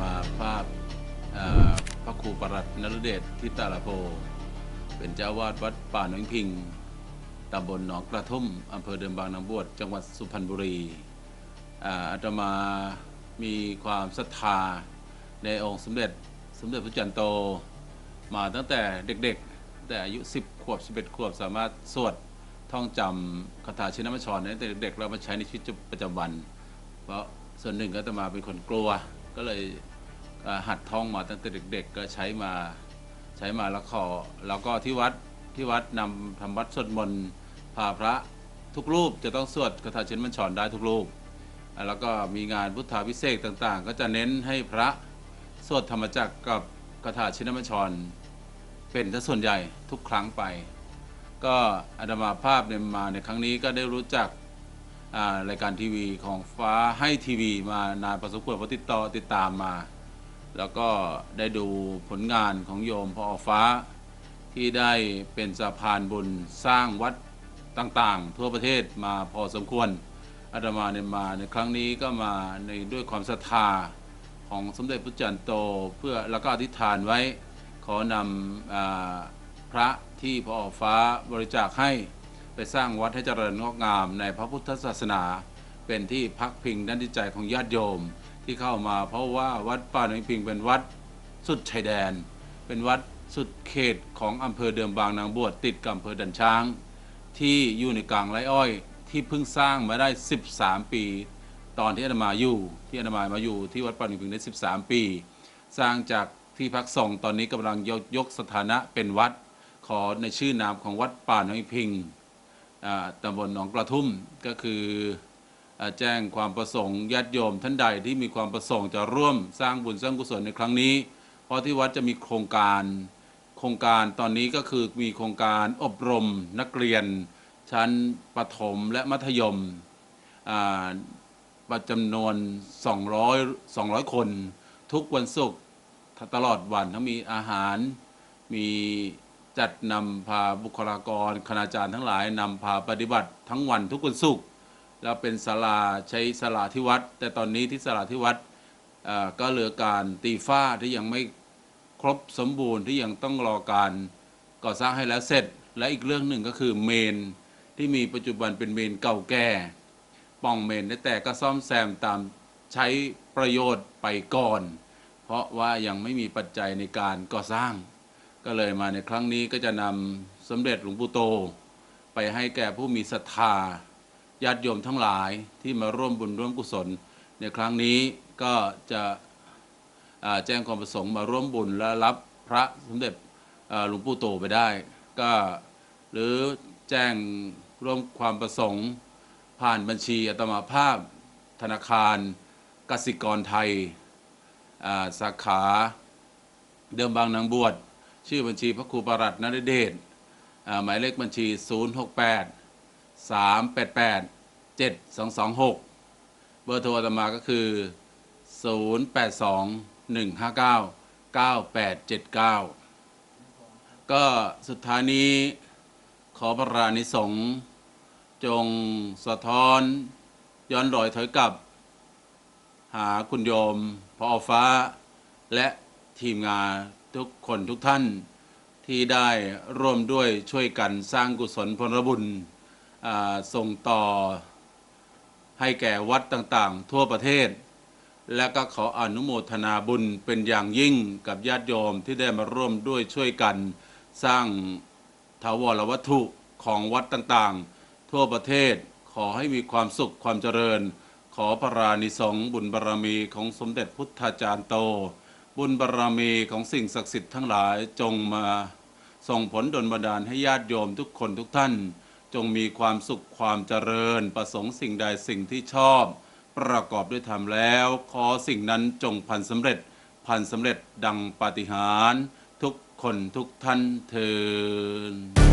มาภาพพระครูปรัตนรเดชทิตาลโพ เป็นเจ้าวาดวัดป่าหนองพิงตำบลหนองกระทุ่มอำเภอเดิมบางนางบวชจังหวัดสุพรรณบุรีอาตมามีความศรัทธาในองค์สมเด็จสมเด็จพระจันโต มาตั้งแต่เด็กๆ แต่อายุ 10 ขวบ 11 ขวบ สามารถสวดท่องจำคาถาชินมัชรในแต่เด็กๆเรามาใช้ในชีวิตประจำวัน เพราะส่วนหนึ่งก็จะมาเป็นคนกลัว ก็เลยหัดท่องมาตั้งแต่เด็ก ๆ ก็ใช้มาใช้มาแล้วขอแล้วก็ที่วัดที่วัดนำทำวัดสวดมนต์พาพระทุกรูปจะต้องสวดคาถาเชินมัญชรได้ทุกรูป แล้วก็มีงานพุทธาพิเศษต่างๆ ก็จะเน้นให้พระสวดธรรมจักรกับคาถาชินมัญชร เป็นส่วนใหญ่ทุกครั้งไป ก็อาตมาภาพเนี่ยมาในครั้งนี้ก็ได้รู้จัก รายการทีวีของฟ้าให้ทีวีมานานพอสมควรเพราะติดต่อติดตามมา แล้วก็ได้ดูผลงานของโยมพ่อฟ้า ที่ได้เป็นสะพานบุญสร้างวัดต่างๆ ทั่วประเทศมาพอสมควรอาตมาเนี่ยมาในครั้งนี้ก็มาในด้วยความศรัทธาของสมเด็จพระจันโตเพื่อแล้วก็อธิษฐานไว้ ขอนำอพระที่พอฟ้าบริจาคให้ ไปสร้างวัดให้เจริญงอกงามในพระพุทธศาสนา เป็นที่พักพิงด้านจิตใจของญาติโยมที่เข้ามาเพราะว่าวัดป่าหนองพิงเป็นวัดสุดชายแดน เป็นวัดสุดเขตของอำเภอเดิมบางนางบวชติดกับอำเภอดันช้าง ที่อยู่ในกลางไรอ้อย ที่เพิ่งสร้างมาได้ 13 ปี ตอนที่อาตมาอยู่ ที่อาตมามาอยู่ที่วัดป่าหนองพิงได้ 13 ปี สร้างจากที่พักส่งตอนนี้กำลังยกยกสถานะเป็นวัด ขอในชื่อนามของวัดป่าหนองพิง ตำบลหนองกระทุ่มก็คืออแจ้งความประสงค์ญาติโยมท่านใดที่มีความประสงค์จะร่วมสร้างบุญสร้างกุศลในครั้งนี้ เพราะที่วัดจะมีโครงการโครงการตอนนี้ก็คือมีโครงการอบรมนักเรียน ชั้นประถมและมัธยมประจำนวน 200 200 คน ทุกวันศุกร์ตลอดวันทั้งมีอาหารมี จัดนำพาบุคลากรคณาจารย์ทั้งหลายนำพาปฏิบัติทั้งวันทุกวันศุกร์แล้วเป็นศาลาใช้ศาลาที่วัด แต่ตอนนี้ที่ศาลาที่วัดก็เหลือการตีฝ้าที่ยังไม่ครบสมบูรณ์ที่ยังต้องรอการก่อสร้างให้แล้วเสร็จ และอีกเรื่องหนึ่งก็คือเมนที่มีปัจจุบันเป็นเมนเก่าแก่ป่องเมนได้แต่ก็ซ่อมแซมตามใช้ประโยชน์ไปก่อน เพราะว่ายังไม่มีปัจจัยในการก่อสร้าง ก็เลยมาในครั้งนี้ก็จะนำสมเด็จหลวงปู่โต ไปให้แก่ผู้มีศรัทธาญาติโยมทั้งหลายที่มาร่วมบุญร่วมกุศล ในครั้งนี้ก็จะแจ้งความประสงค์มาร่วมบุญและรับพระสมเด็จหลวงปู่โตไปได้ ก็หรือแจ้งร่วมความประสงค์ ผ่านบัญชีอัตมาภาพ ธนาคารกสิกรไทย สาขาเดิมบางนางบวช ชื่อบัญชีพระครูประหลัดนรเดชหมายเลขบัญชี 068 388 7226 เบอร์โทรตมาก็คือ 082 159 9879 ก็สุดท้ายนี้ขอพระรานิสงส์จงสะท้อน ย้อนรอยถอยกลับ หาคุณโยมพอฟ้าและทีมงาน ทุกคนทุกท่านที่ได้ร่วมด้วยช่วยกันสร้างกุศลพลบุญส่งต่อให้แก่วัดต่างๆ ทั่วประเทศ และก็ขออนุโมทนาบุญเป็นอย่างยิ่งกับญาติโยมที่ได้มาร่วมด้วยช่วยกัน สร้างถาวรวัตถุของวัดต่างๆ ทั่วประเทศขอให้มีความสุขความเจริญ ขอพระรานิสงบุญบารรมีของสมเด็จพุทธาจารย์โต บุญบารรมีของสิ่งศักดิ์สิทธิ์ทั้งหลายจงมาส่งผลดลบันดาลให้ญาติโยมทุกคนทุกท่าน จงมีความสุขความเจริญ ประสงค์สิ่งใดสิ่งที่ชอบ ประกอบด้วยธรรมแล้ว ขอสิ่งนั้นจงพันสำเร็จ พันสำเร็จดังปาฏิหาริย์ทุกคนทุกท่านเทิน